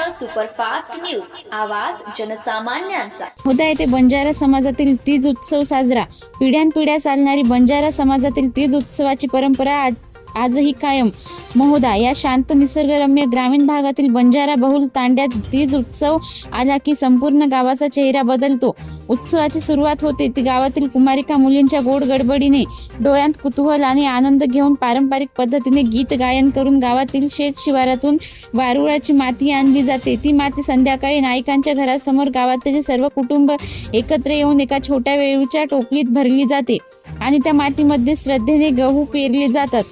Superfast news. आवाज जनसामान्यांचा. होता येथे बंजारा समाजातील तीज उत्सव साजरा. पिढ्यानपिढ्या चालणारी बंजारा समाजातील तीज उत्सवाची परंपरा आज आजही कायम. महोदा या शांत निसर्गरम्य ग्रामीण भागातील बंजारा बहुल तांड्यात तीज उत्सव आला की संपूर्ण गावाचा चेहरा बदलतो. उत्सवाची सुरुवात होते ती गावातील कुमारिका मुलींच्या गोड गडबडीने डोळ्यात कुतूहल आणि आनंद घेऊन पारंपरिक पद्धतीने गीत गायन करून गावातील शेत शिवारातून वारुळाची माती आणली जाते. ती माती संध्याकाळी नायकांच्या घरासमोर गावातील सर्व कुटुंब एकत्र येऊन एका छोट्या वेळूच्या टोपलीत भरली जाते आणि त्या मातीमध्ये श्रद्धेने गहू पेरले जातात.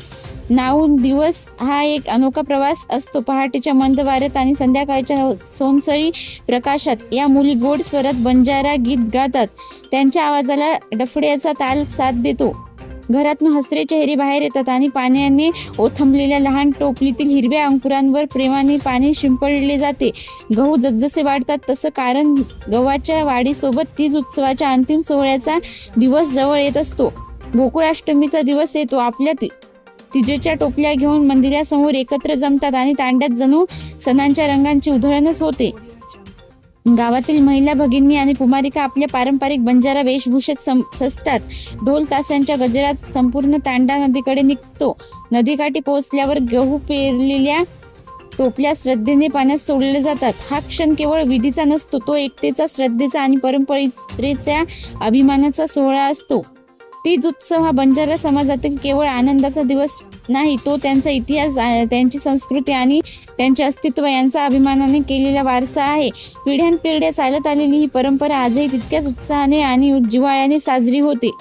नाऊन दिवस हा एक अनोखा प्रवास असतो. पहाटेच्या मंद वाऱ्यात आणि संध्याकाळच्या सोमसळी प्रकाशात या मुली गोड स्वरात बंजारा गीत गातात. त्यांच्या आवाजाला डफड्याचा ताल साथ देतो. घरातून हसरे चेहरे बाहेर येतात आणि पाण्याने ओथंबलेल्या लहान टोपलीतील हिरव्या अंकुरांवर प्रेमाने पाणी शिंपडले जाते. गहू जसजसे वाढतात तसं कारण गव्हाच्या वाढीसोबत तीज उत्सवाच्या अंतिम सोहळ्याचा दिवस जवळ येत असतो. गोकुळाष्टमीचा दिवस येतो. आपल्या तिजेच्या टोपल्या घेऊन मंदिरासमोर एकत्र जमतात आणि तांड्यात जणू सणांच्या रंगांची उधळणच होते. गावातील महिला भगिनी आणि कुमारिका आपल्या पारंपरिक बंजारा वेशभूषेत सजतात. ढोल ताशांच्या गजरात संपूर्ण तांडा नदीकडे निघतो. नदीकाठी पोहोचल्यावर गहू पेरलेल्या टोपल्या श्रद्धेने पाण्यात सोडले जातात. हा क्षण केवळ विधीचा नसतो तो एकतेचा श्रद्धेचा आणि परंपरेच्या अभिमानाचा सोहळा असतो. तीज उत्सव हा बंजारा समाजातील केवळ आनंदाचा दिवस नाही तो त्यांचा इतिहास त्यांची संस्कृती आणि त्यांचे अस्तित्व यांचा अभिमानाने केलेला वारसा आहे. पिढ्यानपिढ्या चालत आलेली ही परंपरा आजही तितक्याच उत्साहाने आणि जिव्हाळ्याने साजरी होते.